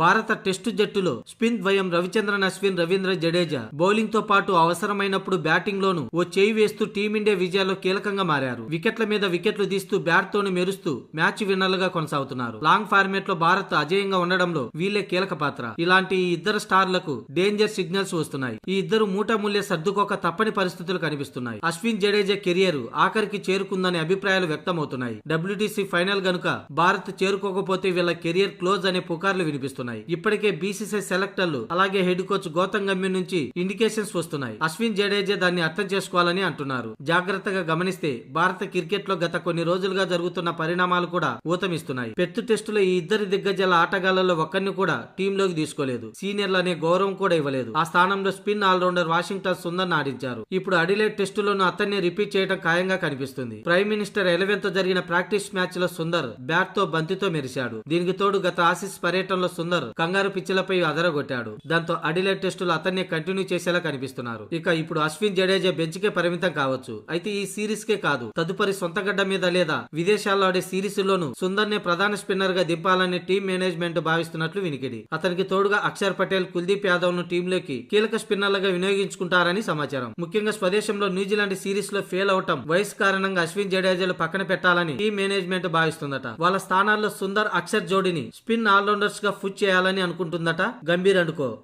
భారత టెస్టు జట్టులో స్పిన్ ద్వయం రవిచంద్రన్ అశ్విన్ రవీంద్ర జడేజా బౌలింగ్తో పాటు అవసరమైనప్పుడు బ్యాటింగ్ లోను ఓ చేయి వేస్తూ టీమిండియా విజయాల్లో కీలకంగా మారారు. వికెట్ల మీద వికెట్లు తీస్తూ బ్యాట్ తోని మెరుస్తూ మ్యాచ్ విన్నర్లుగా కొనసాగుతున్నారు. లాంగ్ ఫార్మేట్లో భారత్ అజేయంగా ఉండడంలో వీళ్ళే కీలక పాత్ర. ఇలాంటి ఈ ఇద్దరు స్టార్లకు డేంజర్ సిగ్నల్స్ వస్తున్నాయి. ఈ ఇద్దరు మూటమూల్య సర్దుకోక తప్పని పరిస్థితులు కనిపిస్తున్నాయి. అశ్విన్ జడేజా కెరియర్ ఆఖరికి చేరుకుందనే అభిప్రాయాలు వ్యక్తమవుతున్నాయి. డబ్ల్యూటీసీ ఫైనల్ గనుక భారత్ చేరుకోకపోతే వీళ్ళ కెరియర్ క్లోజ్ అనే పుకార్లు వినిపిస్తున్నాయి. ఇప్పటికే బీసీసీ సెలెక్టర్లు అలాగే హెడ్ కోచ్ గౌతమ్ గంభీర్ నుంచి ఇండికేషన్స్ వస్తున్నాయి. అశ్విన్ జడేజా దాన్ని అర్థం చేసుకోవాలని అంటున్నారు. జాగ్రత్తగా గమనిస్తే భారత క్రికెట్లో గత కొన్ని రోజులుగా జరుగుతున్న పరిణామాలు కూడా ఊతమిస్తున్నాయి. పెత్తు టెస్టులో ఈ ఇద్దరి దిగ్గజాల ఆటగాళ్ళలో ఒక్కరిని కూడా టీంలోకి తీసుకోలేదు. సీనియర్లు అనే గౌరవం కూడా ఇవ్వలేదు. ఆ స్థానంలో స్పిన్ ఆల్రౌండర్ వాషింగ్టన్ సుందర్ ఆడించారు ఇప్పుడు అడిలైట్ టెస్టులోనూ అతన్ని రిపీట్ చేయడం ఖాయంగా కనిపిస్తుంది. ప్రైమ్ మినిస్టర్ ఎలెవెన్తో జరిగిన ప్రాక్టీస్ మ్యాచ్లో సుందర్ బ్యాట్తో బంతితో మెరిశాడు. దీనికి తోడు గత ఆసిస్ పర్యటనలో సుందర్ కంగారు పిచ్చిలపై అదరగొట్టాడు. దాంతో అడిలైట్ టెస్టులు అతన్ని కంటిన్యూ చేసేలా కనిపిస్తున్నారు. ఇక ఇప్పుడు అశ్విన్ జడేజా బెంచ్ కే పరిమితం కావచ్చు. అయితే ఈ సిరీస్ కే కాదు. తదుపరి సొంత గడ్డ మీద లేదా విదేశాల్లో ఆడే సిరీస్ లోను సుందర్ నే ప్రధాన స్పిన్నర్గా దింపాలని టీం మేనేజ్మెంట్ భావిస్తున్నట్లు వినికిడి. అతనికి తోడుగా అక్షర్ పటేల్ కుల్దీప్ యాదవ్ను టీంలోకి కీలక స్పిన్నర్లుగా వినియోగించుకుంటారని సమాచారం. ముఖ్యంగా స్వదేశంలో న్యూజిలాండ్ సిరీస్లో ఫెయిల్ అవటం వయసు కారణంగా అశ్విన్ జడేజాలు పక్కన పెట్టాలని టీం మేనేజ్మెంట్ భావిస్తుందట. వాళ్ళ స్థానాల్లో సుందర్ అక్షర్ జోడిని స్పిన్ ఆల్రౌండర్స్గా ఫుట్ చేయాలని అనుకుంటుందట. గంభీర్ అనుకో.